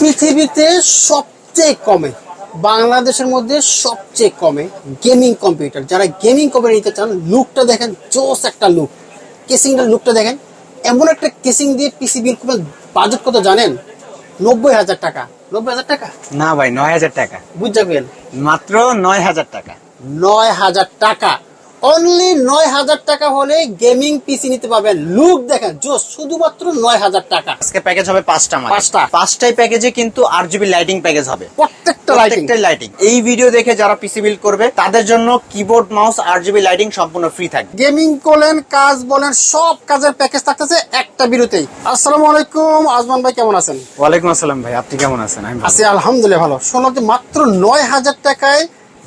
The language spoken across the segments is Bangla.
পৃথিবীতে সবচেয়ে কমে বাংলাদেশের মধ্যে সবচেয়ে কমে গেমিং কম্পিউটার যারা গেমিং কম্পিউটার নিতে চান লুকটা দেখেন জোস একটা লুক কেসিংটা লুকটা দেখেন এমন একটা কেসিং দিয়ে পিসি বিল করবেন। বাজেট কত জানেন? নব্বই হাজার টাকা। নব্বই হাজার টাকা? না ভাই নয় হাজার টাকা। বুঝ যাবেন মাত্র নয় হাজার টাকা। নয় হাজার টাকা। অনলি নয় হাজার টাকা হলে গেমিং পিসি নিতে পারবেন। লুক দেখেন জো শুধুমাত্র নয় হাজার টাকা। আজকে প্যাকেজ হবে পাঁচটা পাঁচটা। পাঁচটাই প্যাকেজে কিন্তু আট জিবি লাইটিং প্যাকেজ হবে। প্রত্যেকটা লাইটিং প্রত্যেকটাই লাইটিং এই ভিডিও দেখে যারা পিসি বিল্ড করবে তাদের জন্য কিবোর্ড মাউস আট জিবি লাইটিং সম্পূর্ণ ফ্রি থাকবে। গেমিং বলেন কাজ বলেন সব কাজের প্যাকেজ থাকতেছে একটা বিরতেই। আসসালামু আলাইকুম আজমান ভাই কেমন আছেন? ওয়ালাইকুম আসসালাম ভাই আপনি কেমন আছেন? আমি আছি আলহামদুলিল্লাহ ভালো। শোনো যে মাত্র নয় হাজার টাকায়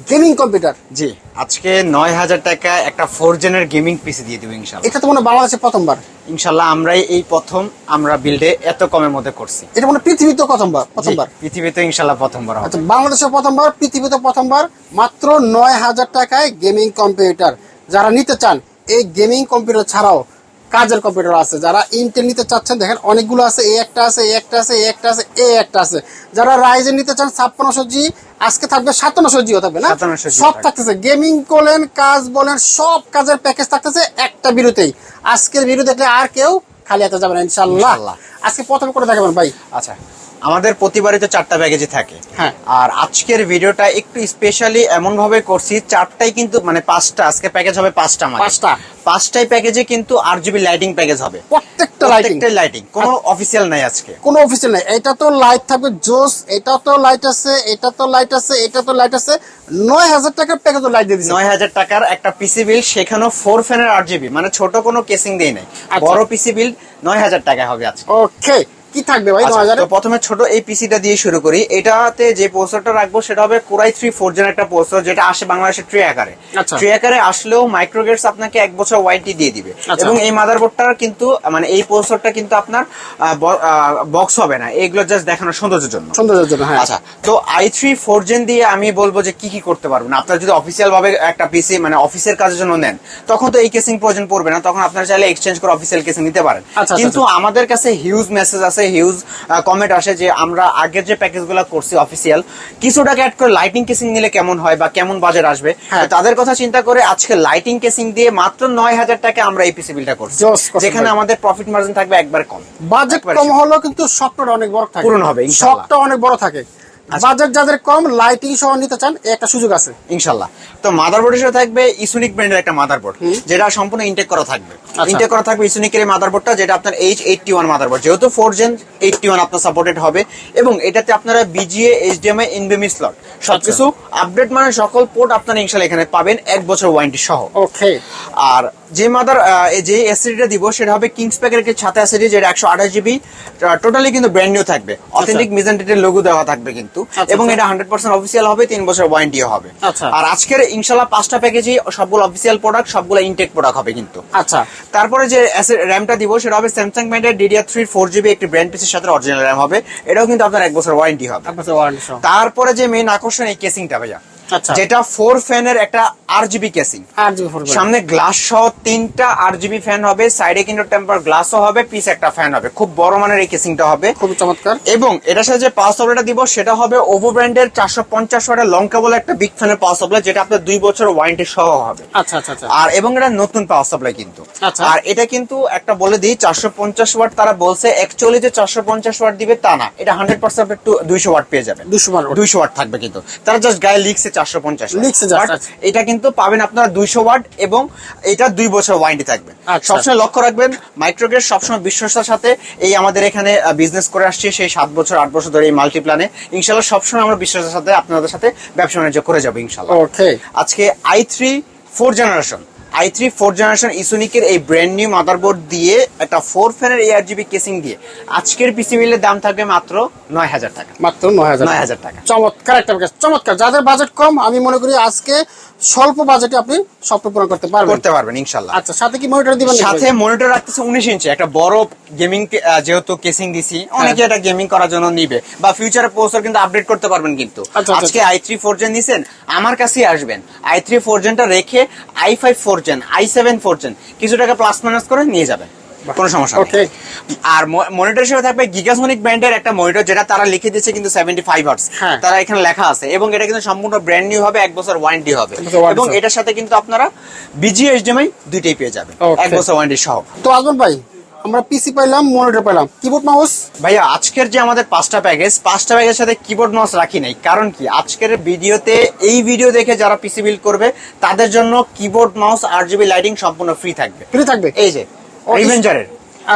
গেমিং কম্পিউটার? জি। আজকে নয় হাজার টাকা একটা ফোর জেনের গেমিং পিসি দিয়ে দেবো ইনশাল্লাহ। এটা তো মনে বাংলাদেশে প্রথমবার। ইনশাল্লাহ আমরাই এই প্রথম আমরা বিল্ডে এত কমের মধ্যে করছি। এটা মনে পৃথিবীতে প্রথমবার প্রথমবার। পৃথিবীতে ইনশাল্লাহ প্রথমবার আচ্ছা বাংলাদেশে প্রথমবার পৃথিবীতে প্রথমবার মাত্র নয় হাজার টাকায় গেমিং কম্পিউটার। যারা নিতে চান এই গেমিং কম্পিউটার ছাড়াও কাজের কম্পিউটার আছে যারা ইন্টেল নিতে চাচ্ছেন দেখেন অনেকগুলো আছে এ একটা আছে এ একটা আছে এ একটা আছে এ একটা আছে। যারা রাইজেন নিতে চান ছাপ্পান্নশো জি আজকে থাকবে সাতান্নশো জিও থাকবে না? সব থাকতেছে। গেমিং বলেন কাজ বলেন সব কাজের প্যাকেজ থাকতেছে একটা বিরুদ্ধেই আজকের বিরুদ্ধে দেখলে আর কেউ খালি হাতে যাবে না ইনশাল্লাহ। আজকে প্রথমে করে দেখাবেন ভাই। আচ্ছা। আমাদের প্রতিবারই তো চারটা প্যাকেজে থাকে। হ্যাঁ। আর আজকের ভিডিওটা একটু স্পেশালি এমন ভাবে করছি চারটাই কিন্তু মানে পাঁচটা আজকে প্যাকেজ হবে পাঁচটা আমাদের। পাঁচটা। পাঁচটাই প্যাকেজে কিন্তু আট জিবি লাইটিং প্যাকেজ হবে। প্রত্যেকটা লাইটিং লাইটিং কোনো অফিসিয়াল নাই আজকে। কোনো অফিসিয়াল নাই। এটা তো লাইট থাকবে জোস এটা তো লাইট আছে এটা তো লাইট আছে এটা তো লাইট আছে। নয় হাজার টাকার প্যাকেজ লাইট দিয়ে দিচ্ছে নয় হাজার টাকার একটা পিসি বিল সেখানেও ফোর ফ্যানের আট জিবি মানে ছোট কোনো কেসিং দেই নাই। বড় পিসি বিল নয় হাজার টাকা হবে আজকে। ওকে কি থাকবে ভাই? আচ্ছা, তো প্রথমে ছোট এই পিসিটা দিয়ে শুরু করি। এটাতে যে প্রসেসরটা রাখব সেটা হবে core i three four gen একটা প্রসেসর যেটা আসে বাংলাদেশের ট্রে আকারে আচ্ছা। ট্রে আকারে আসলেও মাইক্রোগেটস আপনাকে এক বছর ওয়ারেন্টি দিয়ে দিবে। আচ্ছা। এবং এই মাদারবোর্ডটার কিন্তু মানে এই প্রসেসরটা কিন্তু আপনার বক্স হবে না। এগুলো জাস্ট দেখানোর সৌন্দর্যের জন্য। সৌন্দর্যের জন্য হ্যাঁ। আচ্ছা তো আই থ্রি ফোর জেন দিয়ে আমি বলব যে কি কি করতে পারবেন। আপনার যদি অফিসিয়াল ভাবে একটা পিসি মানে অফিসের কাজের জন্য নেন তখন তো এই কেসিং প্রয়োজন পড়বে না। তখন আপনারা চাইলে এক্সচেঞ্জ করে অফিসিয়াল কেসিং নিতে পারেন। কিন্তু আমাদের কাছে হিউজ মেসেজ আছে হিউজ কমেন্ট আসে যে আমরা আগের যে প্যাকেজগুলো করছি অফিসিয়াল কিছু টাকা অ্যাড করে লাইটিং কেসিং নিলে কেমন হয় বা কেমন বাজেট আসবে? হ্যাঁ। তাদের কথা চিন্তা করে আজকে লাইটিং কেসিং দিয়ে মাত্র নয় হাজার টাকা আমরা এই পিসি বিলটা করছি। যেখানে আমাদের প্রফিট মার্জিন থাকবে একবার কম। বাজেট কম হলেও কিন্তু শখটা অনেক বড় থাকে। পূরণ হবে, শখটা অনেক বড় থাকে। বাজেট যাদের কম লাইটিং সহ নিতে চান একটা সুযোগ আছে ইনশাল্লাহ। তো মাদারবোর্ডের সাথে থাকবে ইসুনিক ব্র্যান্ডের একটা মাদারবোর্ড যেটা সম্পূর্ণ ইনটেক করা থাকবে। আচ্ছা। ইনটেক করা থাকবে ইসুনিকের মাদারবোর্ডটা যেটা আপনার এইচ এইটটি ওয়ান মাদারবোর্ড যেহেতু ফোর জেন এইটটি ওয়ান আপনার সাপোর্টেড হবে এবং এটাতে আপনারা বিজিএ এইচডিএমআই ইনবিএমই স্লট সবকিছু আপডেট মানে সকল পোর্ট আপনারা ইনশাল্লাহ এখানে পাবেন এক বছর ওয়ারেন্টি সহ। ওকে আর যে মাদার যে এসিডিটা দিব সেটা হবে কিংস প্যাকের একটি ছাতা এসিডি যেটা একশো আঠাশ জিবি টোটালি কিন্তু ব্র্যান্ড নিউ থাকবে। অথেন্টিক মিজেন্টের লোগো দেওয়া থাকবে কিন্তু। আচ্ছা, এবং আচ্ছা। এটা হান্ড্রেড পার্সেন্ট অফিসিয়াল হবে তিন বছর ওয়ারেন্টিও হবে। আচ্ছা। আর আজকের ইনশাল্লাহ পাঁচটা প্যাকেজই সবগুলো অফিসিয়াল প্রোডাক্ট সবগুলো ইনটেক প্রোডাক্ট হবে কিন্তু। আচ্ছা। তারপরে যে র্যামটা দিব সেটা হবে স্যামসাং ব্র্যান্ডের ডিডিআর থ্রি ফোর জিবি একটি ব্র্যান্ড পিসের সাথে অরিজিনাল র্যাম হবে। এটাও কিন্তু আপনার এক বছর ওয়ারেন্টি হবে। তারপরে যে মেইন আকর্ষণ এই কেসিংটা ভাইয়া। যেটা ফোর ফ্যানের একটা আর জিবি কেসিং সামনে গ্লাস সহ তিনটা আর জিবি ফ্যান হবে সাইডে কিন্তু টেম্পার গ্লাসও হবে পিস একটা ফ্যান হবে। খুব বড় মানের এই কেসিংটা হবে। খুবই চমৎকার। এবং এটার সাথে যে পাওয়ার সাপ্লাইটা দিব সেটা হবে ওভো ব্র্যান্ডের চারশো পঞ্চাশ ওয়াটের লং কেবল একটা বিগ ফ্যানের পাওয়ার সাপ্লাই যেটা আপনার দুই বছর ওয়ারেন্টি সহ হবে। আচ্ছা আচ্ছা আচ্ছা। আর এবং এটা নতুন পাওয়ার সাপ্লাই কিন্তু। আচ্ছা। আর এটা কিন্তু একটা বলে দিই চারশো পঞ্চাশ ওয়াট তারা বলছে অ্যাকচুয়ালি যে চারশো পঞ্চাশ ওয়াট দিবে তা না। এটা হান্ড্রেড পার্সেন্ট একটু দুইশো ওয়াট পেয়ে যাবে দুশো দুইশো ওয়াট থাকবে কিন্তু। তারা জাস্ট গায়ে লিখছে চারশো পঞ্চাশ। এটা কিন্তু পাবেন আপনারা দুইশো ওয়াট এবং এটা দুই বছর ওয়ারেন্টি থাকবে। আচ্ছা। সবসময় লক্ষ্য রাখবেন মাইক্রোগ্রেড সবসময় বিশ্বস্তার সাথে এই আমাদের এখানে বিজনেস করে আসছে সেই সাত বছর আট বছর ধরে এই মাল্টিপ্লানে ইনশাল্লাহ সবসময় আমরা বিশ্বাসের সাথে আপনাদের সাথে ব্যবসা বাণিজ্য করে যাব ইনশাল্লাহ ওকে আজকে I three four generation I three four generation ইসোনিকের এই ব্র্যান্ড নিউ মাদারবোর্ড দিয়ে একটা ফোর ফ্যানের এআর জিবি কেসিং দিয়ে আজকের পিসি মিলের দাম থাকবে মাত্র নয় হাজার টাকা। মাত্র নয় হাজার নয় হাজার টাকা। চমৎকার একটা প্যাকেজ চমৎকার। যাদের বাজেট কম আমি মনে করি আজকে স্বল্প বাজেটে আপনি স্বপ্ন পূরণ করতে পারবেন। করতে পারবেন ইনশাল্লাহ। আচ্ছা সাথে কি মনিটর দিবেন সাথে মনিটর রাখতেছে উনিশ ইঞ্চি একটা বড় গেমিং যেহেতু কেসিং দিছি অনেকে এটা গেমিং করার জন্য নিবে বা ফিউচারে প্রসেসর কিন্তু আপডেট করতে পারবেন কিন্তু। আচ্ছা, আচ্ছা, আজকে আই থ্রি ফোর জেন নিছেন আমার কাছেই আসবেন। আই থ্রি ফোর জেনটা রেখে I five four gen I seven four gen কিছু টাকা প্লাস মাইনাস করে নিয়ে যাবেন কোনো সমস্যা ওকে আর মনিটর হিসেবে থাকবে গিগাসনিক ব্র্যান্ডের একটা মনিটর যেটা তারা লিখে দিচ্ছে কিন্তু সেভেন্টি ফাইভ হ্যাঁ। তারা এখানে লেখা আছে এবং এটা কিন্তু সম্পূর্ণ ব্র্যান্ড নিউ হবে এক বছর ওয়ারেন্টি হবে। এবং এটার সাথে কিন্তু আপনারা বিজি এইচডিএমআই দুইটাই পেয়ে যাবেন এক বছর ওয়ারেন্টি সহ। তো আসবেন ভাই আমরা পিসি পাইলাম মনিটর পাইলাম। কিবোর্ড মাউস ভাইয়া আজকের যে আমাদের পাঁচটা প্যাকেজ পাঁচটা প্যাকেজের সাথে কিবোর্ড মাউস রাখি নাই। কারণ কি? আজকের ভিডিওতে এই ভিডিও দেখে যারা পিসি বিল করবে তাদের জন্য keyboard mouse RGB lighting সম্পূর্ণ ফ্রি থাকবে। ফ্রি থাকবে? এই যে রিভেঞ্জারের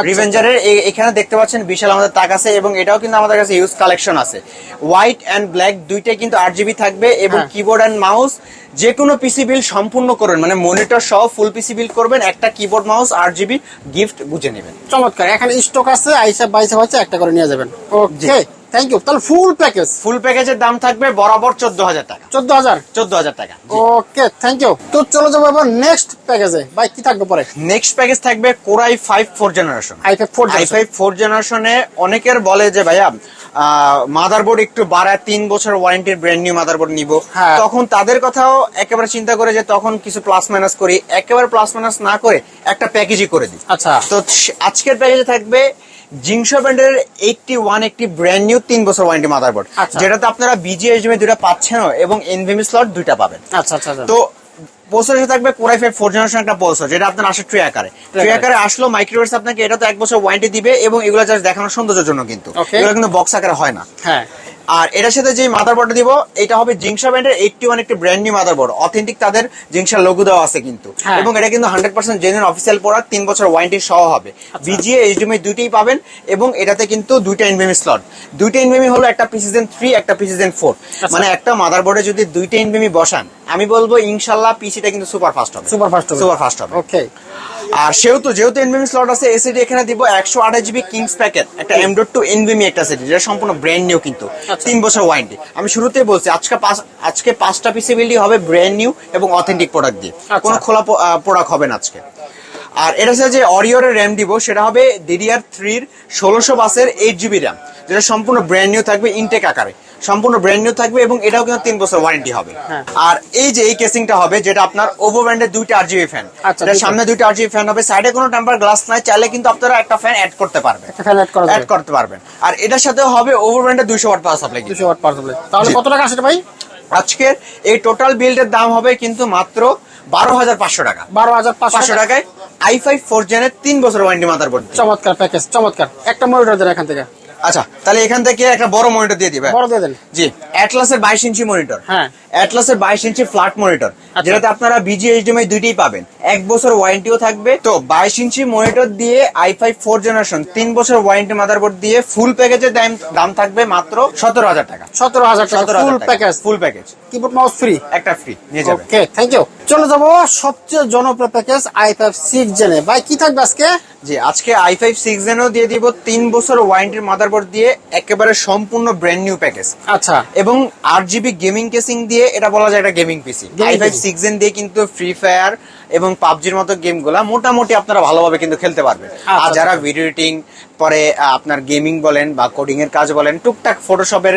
রিভেঞ্জারের এখানে দেখতে পাচ্ছেন বিশাল আমাদের তাক আছে এবং এটাও কিন্তু আমাদের কাছে ইউজ কালেকশন আছে। হোয়াইট অ্যান্ড ব্ল্যাক দুইটাই কিন্তু আট জিবি থাকবে এবং। কিবোর্ড অ্যান্ড মাউস যে কোনো পিসি বিল সম্পূর্ণ করবেন মানে মনিটর সহ ফুল পিসি বিল করবেন একটা কিবোর্ড মাউস আট জিবি গিফট বুঝে নেবেন। চমৎকার এখানে স্টক আছে আইসা বাইসা হচ্ছে একটা করে নিয়ে যাবেন। ওকে থ্যাংক ইউ তাহলে ফুল প্যাকেজ ফুল প্যাকেজের দাম থাকবে বরাবর চোদ্দ হাজার টাকা। চোদ্দ হাজার চোদ্দ হাজার টাকা ওকে থ্যাংক ইউ তো চলে যাব এবার নেক্সট প্যাকেজে ভাই কি থাকবে পরে? নেক্সট প্যাকেজ থাকবে core i five four generation I four I five four জেনারেশনে অনেকের বলে যে ভাইয়া মাদারবোর্ড একটু বাড়ায় তিন বছর ওয়ারেন্টির ব্র্যান্ড নিউ মাদারবোর্ড নিব। তখন তাদের কথাও একেবারে চিন্তা করে যে তখন কিছু প্লাস মাইনাস করি। একেবারে প্লাস মাইনাস না করে একটা প্যাকেজই করে দিই। আচ্ছা। তো আজকের প্যাকেজে থাকবে জিংশো ব্র্যান্ডের এইটটি ওয়ান একটি ব্র্যান্ড নিউ তিন বছর ওয়ারেন্টি মাদারবোর্ড আচ্ছা। যেটাতে আপনারা বিজিএসডিএম দুটা পাচ্ছেন এবং এনভিএমি স্লট দুইটা পাবেন। আচ্ছা আচ্ছা আচ্ছা। তো প্রসেসর থাকবে core i five four generation একটা প্রসেসর যেটা আপনার আসে ট্রে আকারে ট্রে আকারে আসলো মাইক্রোওয়েভস আপনাকে এটা তো এক বছর ওয়ারেন্টি দিবে এবং এগুলো জাস্ট দেখানোর সৌন্দর্যের জন্য কিন্তু। এগুলো কিন্তু বক্স আকারে হয় না। হ্যাঁ। আর এটার সাথে যে মাদারবোর্ডটা দিব এটা হবে জিংসা ব্র্যান্ডের এইটটি ওয়ান একটি ব্র্যান্ড নিউ মাদারবোর্ড অথেন্টিক তাদের জিংসা লোগো দেওয়া আছে কিন্তু। হ্যাঁ। এবং এটা কিন্তু hundred percent genuine official product তিন বছর ওয়ারেন্টি সহ হবে। আচ্ছা। বিজিএ এইচডিএমআই দুইটাই পাবেন এবং এটাতে কিন্তু দুইটা এনভিএমি স্লট দুইটা এনভিএমি হলো একটা পিসিজেন থ্রি একটা পিসিজেন ফোর আচ্ছা। মানে একটা মাদারবোর্ডে যদি দুইটা এনভিএমি বসান আমি বলব ইনশাল্লাহ পিসিটা কিন্তু সুপার ফাস্ট হবে। সুপার ফাস্ট হবে। সুপার ফাস্ট হবে। ওকে আর সেহেতু যেহেতু এনবিএমি স্লট আছে এসিডি এখানে দিব একশো আঠাশ জিবি কিংস প্যাকেট একটা এম ডট টু এনবিএমি একটা সেটি যেটা সম্পূর্ণ ব্র্যান্ড নিউ কিন্তু আচ্ছা। তিন বছর ওয়ারেন্টি আমি শুরুতেই বলছি আজকে পাঁচ আজকে পাঁচটা পিসিবিলিটি হবে ব্র্যান্ড নিউ এবং অথেন্টিক প্রোডাক্ট দিয়ে। আচ্ছা। কোনো খোলা প্রোডাক্ট হবে না আজকে। আর এটা সাথে যে অরিওর র্যাম দিব সেটা হবে ডিডিআর থ্রির ষোলোশো বাসের এইট জিবি র্যাম যেটা সম্পূর্ণ ব্র্যান্ড নিউ থাকবে ইনটেক আকারে। সম্পূর্ণ ব্র্যান্ড নিউ থাকবে এবং এটাও কিন্তু তিন বছর ওয়ারেন্টি হবে। হ্যাঁ। আর এই যে এই কেসিংটা হবে যেটা আপনার ওভো ব্র্যান্ডের দুইটা আর জিবি ফ্যান এটা সামনে দুইটা আর জিবি ফ্যান হবে সাইডে কোনো টেম্পার গ্লাস নাই চাইলে কিন্তু আপনারা একটা ফ্যান অ্যাড করতে পারবেন। অ্যাড করতে পারবেন। আর এটার সাথে হবে ওভো ব্র্যান্ডের দুইশো ওয়াট পাওয়ার সাপ্লাই দুশো ওয়াট পাওয়ার সাপ্লাই তাহলে কত টাকা আসে ভাই? আজকের এই টোটাল বিল্ডের দাম হবে কিন্তু মাত্র বারো হাজার পাঁচশো টাকা। বারো হাজার পাঁচশো টাকায় আই ফাইভ ফোর জেনের তিন বছর ওয়ারেন্টি মাথার বোর্ড চমৎকার প্যাকেজ চমৎকার। একটা মনিটর দেন এখান থেকে। আচ্ছা তাহলে এখান থেকে একটা বড় মনিটর দিয়ে দিবে। বড় দিয়ে দেন। জি অ্যাটলাসের বাইশ ইঞ্চি মনিটর হ্যাঁ। অ্যাটলাসের বাইশ ইঞ্চি ফ্ল্যাট মনিটর আচ্ছা। যেটাতে আপনারা বিজি এইচডিএমআই দুইটাই পাবেন। এক বছর ওয়ারেন্টিও থাকবে। তো বাইশ ইঞ্চি মনিটর দিয়ে আই ফাইভ ফোর জেনারেশন তিন বছর ওয়ারেন্টি মাদারবোর্ড দিয়ে ফুল প্যাকেজের দাম দাম থাকবে মাত্র সতেরো হাজার টাকা। সতেরো হাজার টাকা সতেরো full package full package keyboard mouse free একটা ফ্রি নিয়ে যাবেন। ওকে থ্যাংক ইউ চলে যাব সবচেয়ে জনপ্রিয় প্যাকেজ আই ফাইভ সিক্স জেনে ভাই কি থাকবে আজকে? জি আজকে আই ফাইভ সিক্স জেনও দিয়ে দিব তিন বছর ওয়ারেন্টির মাদারবোর্ড দিয়ে একেবারে সম্পূর্ণ ব্র্যান্ড নিউ প্যাকেজ আচ্ছা। এবং আট জিবি গেমিং কেসিং দিয়ে এটা বলা যায় একটা gaming PC Gaming i five PC six দিয়ে কিন্তু ফ্রি ফায়ার এবং পাবজির মতো গেমগুলা মোটামুটি আপনারা ভালোভাবে কিন্তু খেলতে পারবেন। আর আচ্ছা, যারা আচ্ছা। ভিডিও এডিটিং পরে আপনার গেমিং বলেন বা কোডিং এর কাজ বলেন টুকটাক ফটোশপের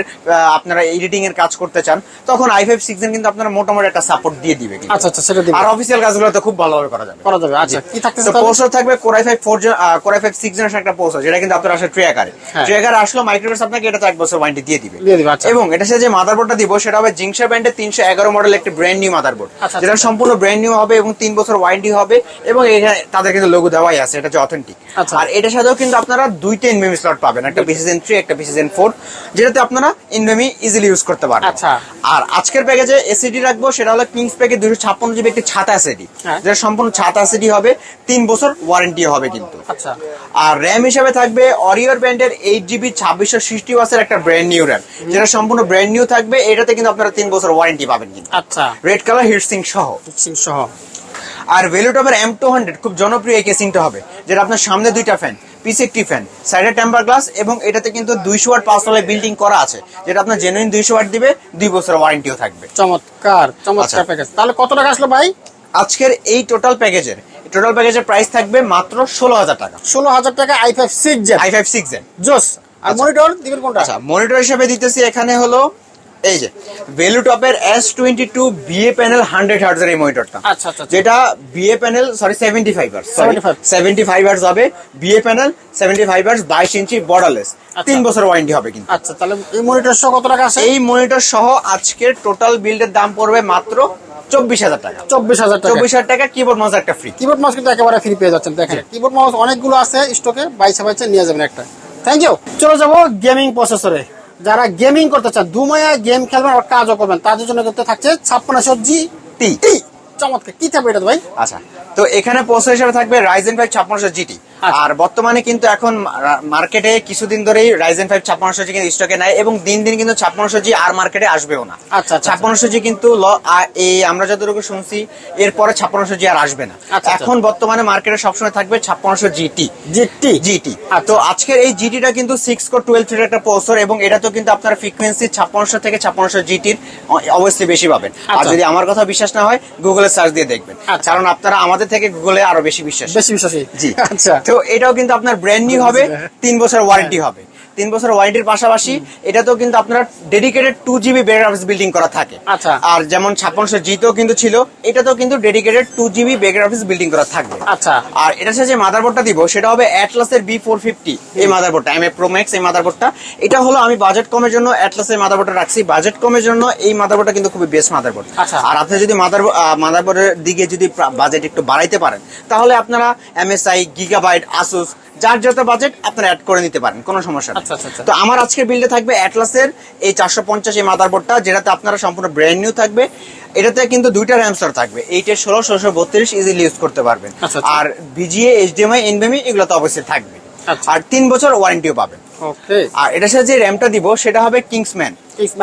আপনারা এডিটিং এর কাজ করতে চান তখন আই ফাইভ সিক্স কিন্তু আপনারা মোটামুটি একটা সাপোর্ট দিয়ে দিবে আচ্ছা আচ্ছা সেটা দিন আর অফিসিয়াল কাজগুলো তো খুব ভালোভাবে করা যাবে করা যাবে আচ্ছা কি থাকতেছে তো? পোস্টার থাকবে core i five four core i five six generation একটা পোস্টার যেটা কিন্তু আপনার আসলে ট্রে আকারে হ্যাঁ। ট্রে আকারে আসলো মাইক্রোভেস আপনাকে এটা তো এক বছর ওয়ারেন্টি দিয়ে দিবে দিয়ে দিবে, আচ্ছা। এবং এটা সাথে যে মাদারবোর্ডটা দিব সেটা হবে জিংসা ব্র্যান্ডের তিনশো এগারো মডেল একটি ব্র্যান্ড নিউ মাদারবোর্ড যেটা। সম্পূর্ণ ব্র্যান্ড নিউ হবে এবং তিন বছর ওয়ারেন্টি হবে এবং এখানে তাদের কিন্তু লোগো দেওয়াই আছে এটা হচ্ছে অথেন্টিক আচ্ছা। আর এটার সাথেও কিন্তু আপনারা দুইটা ইনভেমি স্লট পাবেন। একটা পিসিজেন থ্রি একটা পিসিজেন ফোর যেটাতে আপনারা ইনভেমি ইজিলি ইউজ করতে পারবেন। আচ্ছা। আর আজকের প্যাকেজে এসিডি রাখব সেটা হলো কিংস প্যাকেজ দুশো ছাপ্পান্ন জিবি একটি ছাতা এসিডি হ্যাঁ। যেটা সম্পূর্ণ ছাতা এসিডি হবে তিন বছর ওয়ারেন্টি হবে কিন্তু। আচ্ছা। আর র্যাম হিসাবে থাকবে অরিওর ব্র্যান্ডের এইট জিবি ছাব্বিশশো সিক্সটি ওয়াসের একটা ব্র্যান্ড নিউ র্যাম যেটা সম্পূর্ণ ব্র্যান্ড নিউ থাকবে এটাতে কিন্তু আপনারা তিন বছর ওয়ারেন্টি পাবেন কিন্তু। আচ্ছা। রেড কালার হিটসিং সহ। সিং সহ। আর ভেলুটপের এম টু হান্ড্রেড খুব জনপ্রিয় এই কেসিংটা হবে যেটা আপনার সামনে দুইটা ফ্যান পিছে একটি ফ্যান সাইডে টেম্পার গ্লাস এবং এটাতে কিন্তু দুইশো ওয়াট পাঁচ তলায় বিল্ডিং করা আছে যেটা আপনার জেনুইন দুইশো ওয়াট দিবে দুই বছর ওয়ারেন্টিও থাকবে। চমৎকার চমৎকার আচ্ছা। প্যাকেজ তাহলে কত টাকা আসলো ভাই? আজকের এই টোটাল প্যাকেজের টোটাল প্যাকেজের প্রাইস থাকবে মাত্র ষোলো হাজার টাকা। ষোলো হাজার টাকা i five six gen i five six জোস আর আচ্ছা। মনিটর দিবেন কোনটা? আচ্ছা মনিটর হিসেবে দিতেছি এখানে হলো এই যে ভ্যালু টপের S twenty two VA panel hundred হার্টজের এই মনিটরটা আচ্ছা, আচ্ছা, আচ্ছা। যেটা VA panel sorry seventy five hertz seventy five hertz হবে। VA panel seventy five hertz বাইশ ইঞ্চি বর্ডারলেস তিন বছর ওয়ারেন্টি হবে কিন্তু। আচ্ছা তাহলে এই মনিটর সহ কত টাকা আছে? এই মনিটর সহ আজকের টোটাল বিল্ডের দাম পড়বে মাত্র চব্বিশ হাজার টাকা। চব্বিশ হাজার টাকা। চব্বিশ হাজার টাকা কিবোর্ড মাউস একটা ফ্রি কিবোর্ড মাউস কিন্তু একেবারে ফ্রি পেয়ে যাচ্ছেন। দেখেন কিবোর্ড মাউস অনেকগুলো আছে স্টকে বাইছে বাইছে নিয়ে যাবেন একটা। থ্যাংক ইউ চলে যাব গেমিং প্রসেসরে যারা গেমিং করতে চান দুমায়া গেম খেলবেন আর কাজও করবেন তাদের জন্য কিন্তু থাকছে ছাপ্পান্ন জি টি চমৎকার কি থাকবে এটা ভাই? আচ্ছা তো এখানে প্রসেসর হিসেবে থাকবে রাইজেন ভাই ছাপ্পান্নশো জিটি। আর বর্তমানে কিন্তু এখন মার্কেটে কিছুদিন ধরেই রাইজেন ফাইভ ছাপ্পান্নশো জি কিন্তু স্টকে নাই এবং দিন দিন কিন্তু ছাপ্পান্নশো জি আর মার্কেটে আসবেও না। আচ্ছা, আচ্ছা। ছাপ্পান্নশো জি কিন্তু এই আমরা যতটুকু শুনছি এরপরে ছাপ্পান্নশো জি আর আসবে না। আচ্ছা। এখন বর্তমানে মার্কেটে সবসময় থাকবে ছাপ্পান্নশো জিটি জিটি? জিটি। আচ্ছা। তো আজকের এই জিটিটা কিন্তু সিক্স কোর টুয়েলভ থ্রির একটা প্রসেসর এবং এটা তো কিন্তু আপনার ফ্রিকোয়েন্সি ছাপ্পান্নশো থেকে ছাপ্পান্নশো জিটির অবশ্যই বেশি পাবেন। আর আচ্ছা। যদি আমার কথা বিশ্বাস না হয় গুগলে সার্চ দিয়ে দেখবেন। আচ্ছা। কারণ আপনারা আমাদের থেকে গুগলে আরও বেশি বিশ্বাস। বেশি বিশ্বাসী। জি। আচ্ছা। তো এটাও কিন্তু আপনার ব্র্যান্ড নিউ হবে তিন বছর ওয়ারেন্টি হবে। তিন বছর ওয়ারেন্টির পাশাপাশি এটাতেও কিন্তু আপনার ডেডিকেটেড টু জিবি বেয়ার বিল্ডিং করা থাকে। আচ্ছা। আর যেমন ছাপ্পান্নশো জিতেও কিন্তু ছিল এটাতেও কিন্তু ডেডিকেটেড টু জিবি বেয়ার বিল্ডিং করা থাকবে। আচ্ছা। আর এটার সাথে যে মাদারবোর্ডটা দিব সেটা হবে অ্যাটলাসের বি ফোর ফিফটি এই মাদারবোর্ডটা এম এ প্রো ম্যাক্স এই মাদারবোর্ডটা এটা হলো আমি বাজেট কমের জন্য অ্যাটলাসের মাদারবোর্ডটা রাখছি। বাজেট কমের জন্য এই মাদারবোর্ডটা কিন্তু খুবই বেস্ট মাদারবোর্ড আচ্ছা। আর আপনি যদি মাদার মাদারবোর্ডের দিকে যদি বাজেট একটু বাড়াইতে পারেন তাহলে আপনারা এমএসআই গিগাবাইট আসুস যার যত বাজেট আপনারা অ্যাড করে নিতে পারেন কোনো সমস্যা নেই। আচ্ছা, আচ্ছা, আচ্ছা। তো আমার আজকের বিল্ডে থাকবে অ্যাটলাসের এই চারশো পঞ্চাশ এই মাদারবোর্ডটা যেটাতে আপনারা সম্পূর্ণ ব্র্যান্ড নিউ থাকবে। এটাতে কিন্তু দুইটা র্যাম স্টোর থাকবে। এইটের ষোলো ষোলোশো বত্রিশ ইজিলি ইউজ করতে পারবেন। আর ভিজিএ এইচডিএমআই এনবিএমই এগুলো তো অবশ্যই থাকবে। আর তিন বছর ওয়ারেন্টিও পাবেন। ওকে আর এটার সাথে যে র্যামটা দিব সেটা হবে কিংসম্যান।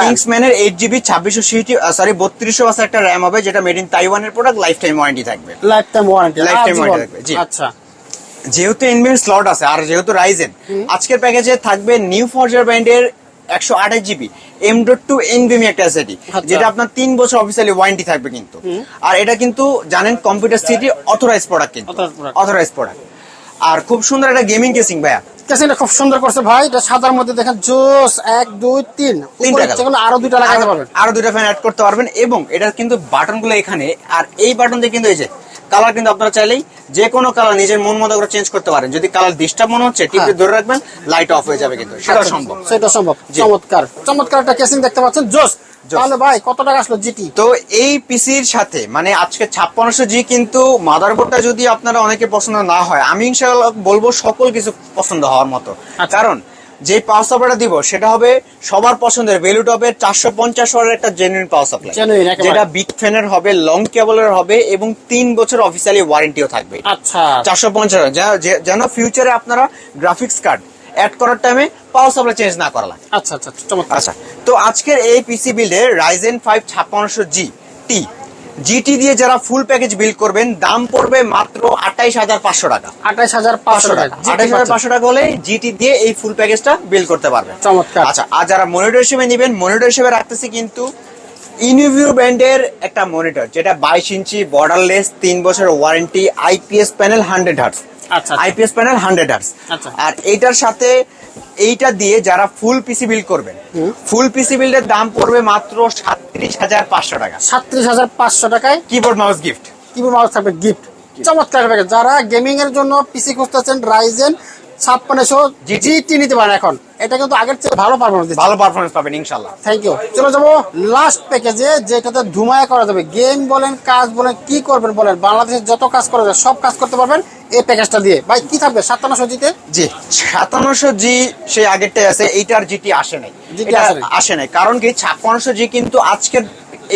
কিংসম্যানের এইট জিবি ছাব্বিশশো সিটি সরি বত্রিশশো আছে একটা র্যাম হবে যেটা মেড ইন তাইওয়ানের প্রোডাক্ট লাইফ টাইম ওয়ারেন্টি থাকবে। Life time warranty Lifetime warranty থাকবে, জি। আচ্ছা। যেহেতু এনবিএম স্লট আছে আর যেহেতু রাইজেন আজকের প্যাকেজে থাকবে নিউ ফরজার ব্র্যান্ডের একশো আঠাশ জিবি এম ডট টু এনবিএমি একটা এসএডি আচ্ছা। যেটা আপনার তিন বছর অফিসিয়ালি ওয়ারেন্টি থাকবে কিন্তু। আর এটা কিন্তু জানেন কম্পিউটার সিটি অথরাইজ প্রোডাক্ট কিন্তু। অথরাইজ প্রোডাক্ট আর খুব সুন্দর একটা গেমিং কেসিং ভাইয়া। কেসিংটা খুব সুন্দর করছে ভাই এটা সাদার মধ্যে দেখেন জোস এক দুই তিন। যেগুলো আরও দুইটা লাগাতে পারবেন আরও দুইটা ফ্যান অ্যাড করতে পারবেন এবং এটার কিন্তু বাটনগুলো এখানে আর এই বাটন দিয়ে কিন্তু এই যে কালার কিন্তু আপনারা চাইলেই যে কোনো কালার নিজের মন মতো করে চেঞ্জ করতে পারেন। যদি কালার ডিস্টার্ব মনে হচ্ছে টিপে হ্যাঁ। ধরে রাখবেন লাইট অফ হয়ে যাবে কিন্তু। সেটা আচ্ছা, সম্ভব। সেটা সম্ভব। চমৎকার চমৎকার। একটা কেসিং দেখতে পাচ্ছেন? জোস। তাহলে ভাই কত টাকা আসলো জিটি তো এই পিসির সাথে মানে আজকে ছাপ্পান্নশো জি কিন্তু মাদারবোর্ডটা যদি আপনারা অনেকে পছন্দ না হয় আমি ইনশাআল্লাহ বলব সকল কিছু পছন্দ হওয়ার মতো। আচ্ছা। কারণ যে পাওয়ার সাপ্লাইটা দিব সেটা হবে সবার পছন্দের ভ্যালু টপের চারশো পঞ্চাশ ওয়াটের একটা জেনুইন পাওয়ার সাপ্লাই যেটা বিগ ফ্যানের হবে লং কেবলের হবে এবং তিন বছর অফিসিয়ালি ওয়ারেন্টিও থাকবে। আচ্ছা। চারশো পঞ্চাশ যেন ফিউচারে আপনারা গ্রাফিক্স কার্ড অ্যাড করার টাইমে পাওয়ার সাপ্লাই চেঞ্জ না করা লাগে। আচ্ছা আচ্ছা আচ্ছা তো আজকের এই পিসি বিল্ডে রাইজেন ফাইভ ছাপ্পান্নশো জি টি জিটি দিয়ে যারা ফুল প্যাকেজ বিল করবেন দাম পড়বে মাত্র আঠাইশ হাজার পাঁচশো টাকা আঠাইশ হাজার পাঁচশো টাকা আঠাইশ হাজার পাঁচশো টাকা হলে জিটি দিয়ে এই ফুল প্যাকেজটা বিল করতে পারবেন চমৎকার। আচ্ছা আর যারা মনিটর হিসেবে নেবেন মনিটর হিসেবে রাখতেছি কিন্তু ইনভিউ ব্র্যান্ডের একটা মনিটর যেটা বাইশ ইঞ্চি বর্ডারলেস তিন বছর warranty IPS panel hundred hertz আচ্ছা। আইপিএস প্যানেল হান্ড্রেড হার্টস আচ্ছা। আর এইটার সাথে এইটা দিয়ে যারা ফুল পিসি বিল করবেন ফুল পিসি বিলের দাম পড়বে মাত্র সাতত্রিশ হাজার পাঁচশো টাকা। সাতত্রিশ হাজার পাঁচশো টাকায় keyboard mouse gift keyboard mouse থাকবে গিফট চমৎকার প্যাকেজ যারা গেমিং এর জন্য পিসি খুঁজতেছেন রাইজেন ছাপ্পান্নশো GT জিটি নিতে পারেন এখন। এটা কিন্তু আগের চেয়ে ভালো পারফরমেন্স ভালো পারফরমেন্স পাবেন ইনশাল্লাহ থ্যাংক ইউ চলে যাব লাস্ট প্যাকেজে যেটাতে ধুমায়া করা যাবে। গেম বলেন কাজ বলেন কি করবেন বলেন বাংলাদেশে যত কাজ করা যায় সব কাজ করতে পারবেন এই প্যাকেজটা দিয়ে। ভাই কি থাকবে? সাতান্নশো জিতে জি সাতান্নশো জি সেই আগেরটাই আছে এইটার জিটি আসে নাই। আসে নাই। কারণ কি ছাপ্পান্নশো জি কিন্তু আজকের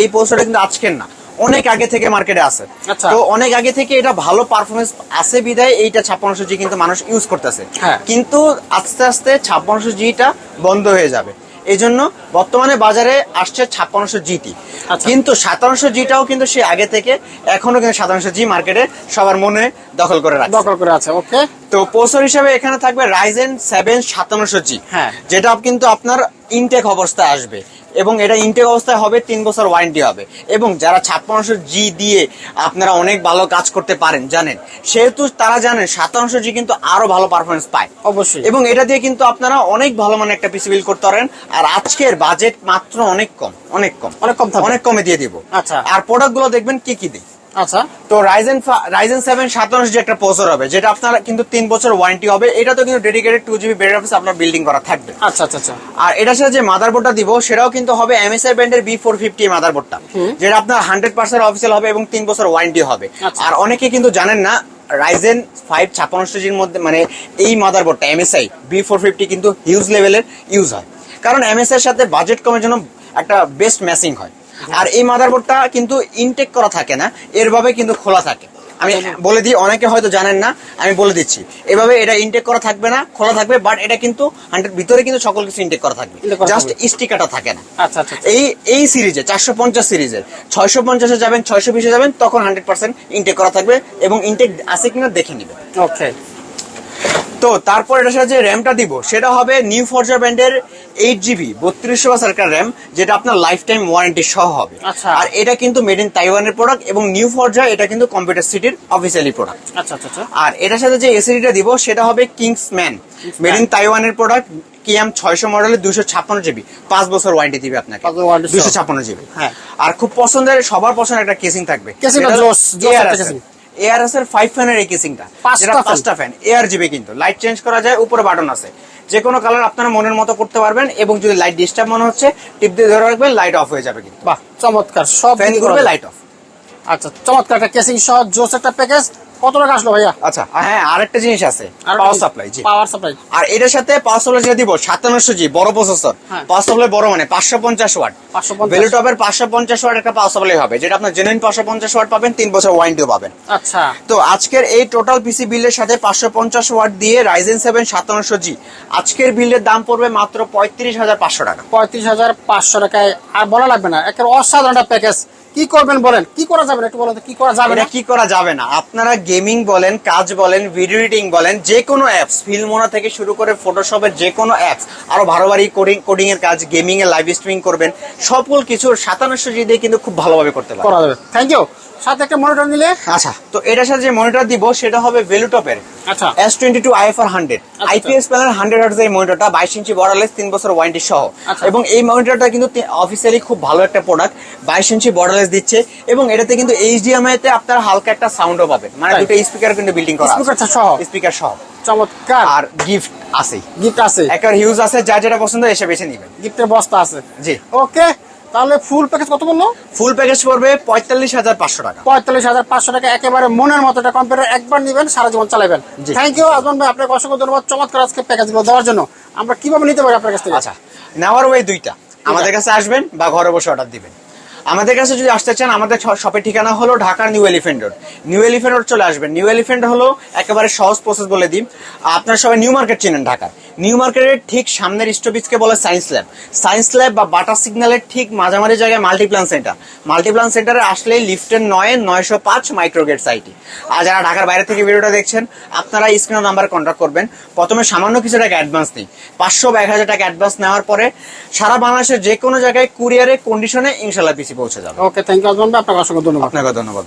এই পোস্টারটা কিন্তু আজকের না। অনেক আগে থেকে মার্কেটে আছে আচ্ছা। তো অনেক আগে থেকে এটা ভালো পারফরমেন্স আছে বিধায় এইটা ছাপ্পান্নশো জি কিন্তু মানুষ ইউজ করতেছে হ্যাঁ। কিন্তু আস্তে আস্তে ছাপ্পান্নশো জিটা বন্ধ হয়ে যাবে এই জন্য বর্তমানে বাজারে আসছে ছাপ্পান্নশো জিটি আচ্ছা। কিন্তু সাতান্নশো জিটাও কিন্তু সে আগে থেকে এখনও কিন্তু সাতান্নশো জি মার্কেটে সবার মনে দখল করে রাখছে দখল করে আছে ওকে তো প্রসেসর হিসেবে এখানে থাকবে রাইজেন সেভেন সাতান্নশো জি হ্যাঁ। যেটা কিন্তু আপনার ইনটেক অবস্থায় আসবে এবং এটা ইনটেক অবস্থায় হবে তিন বছর ওয়ারেন্টি হবে। এবং যারা ছাপ্পান্নশো জি দিয়ে আপনারা অনেক ভালো কাজ করতে পারেন জানেন। সেহেতু তারা জানেন সাতান্নশো জি কিন্তু আরও ভালো পারফরমেন্স পায়। অবশ্যই। এবং এটা দিয়ে কিন্তু আপনারা অনেক ভালো মানে একটা পিসি বিল করতে পারেন আর আজকের বাজেট মাত্র অনেক কম অনেক কম। অনেক কম অনেক কমে দিয়ে দিব। আচ্ছা। আর প্রোডাক্টগুলো দেখবেন কি কি দিই আচ্ছা। তো রাইজেন রাইজেন সেভেন সাতান্ন যে একটা প্রসেসর হবে যেটা আপনার কিন্তু তিন বছর ওয়ারেন্টি হবে। এটা তো কিন্তু ডেডিকেটেড টু জিবি বেড অফিস আপনার বিল্ডিং করা থাকবে। আচ্ছা আচ্ছা আচ্ছা। আর এটার সাথে যে মাদারবোর্ডটা দিব সেটাও কিন্তু হবে এমএসআই ব্র্যান্ডের বি ফোর ফিফটি মাদারবোর্ডটা যেটা আপনার হান্ড্রেড পার্সেন্ট অফিসিয়াল হবে এবং তিন বছর ওয়ারেন্টি হবে। আচ্ছা। আর অনেকে কিন্তু জানেন না রাইজেন ফাইভ ছাপ্পান্ন জির মধ্যে মানে এই মাদারবোর্ডটা এমএসআই বি ফোর ফিফটি কিন্তু হিউজ লেভেলের ইউজ হয়। কারণ এমএসআই এর সাথে বাজেট কমের জন্য একটা বেস্ট ম্যাচিং হয়। আর এই মাদারবোর্ডটা কিন্তু ইনটেক করা থাকে না এরভাবে কিন্তু খোলা থাকে। আমি বলে দিই অনেকে হয়তো জানেন না আমি বলে দিচ্ছি। এভাবে এটা ইনটেক করা থাকবে না খোলা থাকবে বাট এটা কিন্তু হান্ড্রেড ভিতরে কিন্তু সকল কিছু ইনটেক করা থাকবে। জাস্ট। স্টিকারটা থাকে না। আচ্ছা আচ্ছা আচ্ছা। এই এই সিরিজে চারশো পঞ্চাশ সিরিজের ছয়শো পঞ্চাশে যাবেন ছয়শো বিশে যাবেন তখন হান্ড্রেড পার্সেন্ট ইনটেক করা থাকবে এবং ইনটেক আছে কিনা দেখে নিবে। ওকে তো তারপর এটার সাথে যে র্যামটা দিব সেটা হবে নিউ ফরজা ব্র্যান্ডের এইট জিবি বত্রিশশো বাসার র্যাম যেটা আপনার লাইফ টাইম ওয়ারেন্টি সহ হবে। আচ্ছা। আর এটা কিন্তু মেড ইন তাইওয়ানের প্রোডাক্ট এবং নিউ ফরজা এটা কিন্তু কম্পিউটার সিটির অফিসিয়ালি প্রোডাক্ট আচ্ছা আচ্ছা আর এটার সাথে যে এসিডিটা দিব সেটা হবে কিংসম্যান মেড ইন তাইওয়ানের প্রোডাক্ট কিয়াম ছয়শো মডেলের দুশো ছাপ্পান্ন জিবি পাঁচ বছর ওয়ারেন্টি দিবে আপনাকে। দুশো ছাপ্পান্ন জিবি হ্যাঁ। আর খুব পছন্দের সবার পছন্দের একটা কেসিং থাকবে। এআরএস এর ফাইভ ফ্যানের এই কেসিংটা যেটা পাঁচটা ফ্যান এআর জিবি কিন্তু। লাইট চেঞ্জ করা যায় উপরে বাটন আছে। যে কোনো কালার আপনারা মনের মতো করতে পারবেন এবং যদি লাইট ডিস্টার্ব মনে হচ্ছে টিপ দিয়ে ধরে রাখবেন লাইট অফ হয়ে যাবে কিন্তু। বাহ চমৎকার। সব ফ্যান করবে লাইট অফ আচ্ছা চমৎকার। একটা কেসিং সহ জোস একটা প্যাকেজ কত টাকা আসলো ভাইয়া? আচ্ছা হ্যাঁ আরেকটা জিনিস আছে পাওয়ার সাপ্লাই জি। পাওয়ার সাপ্লাই আর এটার সাথে পাওয়ার সাপ্লাই যেটা দিব সাতান্নশো জি বড় প্রসেসর। পাওয়ার সাপ্লাই বড় মানে পাঁচশো পঞ্চাশ ওয়াট। 550 ভ্যালুটপের পাঁচশো পঞ্চাশ ওয়াট একটা পাওয়ার সাপ্লাই হবে যেটা আপনার জেনুইন পাঁচশো পঞ্চাশ ওয়াট পাবেন তিন বছর ওয়ারেন্টিও পাবেন। আচ্ছা। তো আজকের এই টোটাল পিসি বিলের সাথে পাঁচশো পঞ্চাশ ওয়াট দিয়ে রাইজেন সেভেন সাতান্নশো জি আজকের বিলের দাম পড়বে মাত্র পঁয়ত্রিশ হাজার পাঁচশো টাকা। পঁয়ত্রিশ হাজার পাঁচশো টাকায়। আর বলা লাগবে না একের অসাধারণ একটা প্যাকেজ কি করবেন বলেন? কি করা যাবে না? একটু বলেন কি করা যাবে না? কি করা যাবে না? আপনারা গেমিং বলেন কাজ বলেন ভিডিও এডিটিং বলেন যে কোনো অ্যাপস ফিল্মোনা থেকে শুরু করে ফটোশপের যে কোনো অ্যাপস আরও ভারী কোডিং কোডিং এর কাজ গেমিং এর লাইভ স্ট্রিমিং করবেন সকল কিছুর সাতান্নশো জি দিয়ে কিন্তু খুব ভালোভাবে করতে পারবেন। করা যাবে। থ্যাংক ইউ সাথে একটা মনিটর নিলে? আচ্ছা তো এটার সাথে যে মনিটর দিব সেটা হবে ভেলুটপের আচ্ছা। S twenty two IFR hundred IPS panel hundred hertz এই মনিটরটা বাইশ ইঞ্চি বর্ডারলেস তিন বছর ওয়ারেন্টি সহ। আচ্ছা। এবং এই মনিটরটা কিন্তু অফিসিয়ালি খুব ভালো একটা প্রোডাক্ট বাইশ ইঞ্চি বর্ডারলেস দিচ্ছে। এবং এটাতে কিন্তু এইচডিএমআই তে আপনার হালকা একটা সাউন্ডও পাবেন মানে? দুটো স্পিকার কিন্তু বিল্ডিং করা Speaker সহ? স্পিকার সহ। চমৎকার। আর গিফট আছেই। গিফট আছে একটা হিউজ আছে যা যেটা পছন্দ এসে বেছে নিবেন। গিফটের বস্তা আছে। জি। ওকে তাহলে ফুল প্যাকেজ কত বলল? ফুল প্যাকেজ পড়বে পঁয়তাল্লিশ হাজার পাঁচশো টাকা। পঁয়তাল্লিশ হাজার পাঁচশো টাকা একেবারে মনের মতো একটা কম্পিউটার একবার নেবেন সারা জীবন চালাবেন। থ্যাংক ইউ আজমান ভাই আপনাকে অসংখ্য ধন্যবাদ চমৎকার আজকে প্যাকেজগুলো দেওয়ার জন্য। আমরা কীভাবে নিতে পারি আপনার কাছ থেকে? আচ্ছা নেওয়ার ওয়ে দুইটা। আমাদের কাছে আসবেন বা ঘরে বসে অর্ডার দিবেন। আমাদের কাছে যদি আসতে চান, আমাদের শপের ঠিকানা হলো ঢাকার New Elephant Road. New Elephant Road চলে আসবেন। নিউ এলিফেন্ট হলো একেবারে সহজ প্রসেস বলে দিই। আপনারা সবাই নিউ মার্কেট চেনেন ঢাকার। নিউ মার্কেটের ঠিক সামনের স্টপিজকে বলে সায়েন্স ল্যাব। সায়েন্স ল্যাব বা বাটার সিগন্যালের ঠিক মাঝামাঝি জায়গায় মাল্টিপ্লান সেন্টার। মাল্টিপ্লান সেন্টারে আসলে লিফটের নয়, নয়শো পাঁচ মাইক্রোগেট সাইটি। আর যারা ঢাকার বাইরে থেকে ভিডিওটা দেখছেন, আপনারা স্ক্রিন নাম্বার কন্ট্যাক্ট করবেন। প্রথমে সামান্য কিছু টাকা অ্যাডভান্স নিই পাঁচশো বা এক হাজার টাকা অ্যাডভান্স নেওয়ার পরে সারা বাংলাদেশের যে কোনো জায়গায় কুরিয়ারে কন্ডিশনে ইনশাল্লাহ পিসি পৌঁছে যাবে ওকে থ্যাংক ইউ আপনাকে অসংখ্য ধন্যবাদ আপনাকে ধন্যবাদ।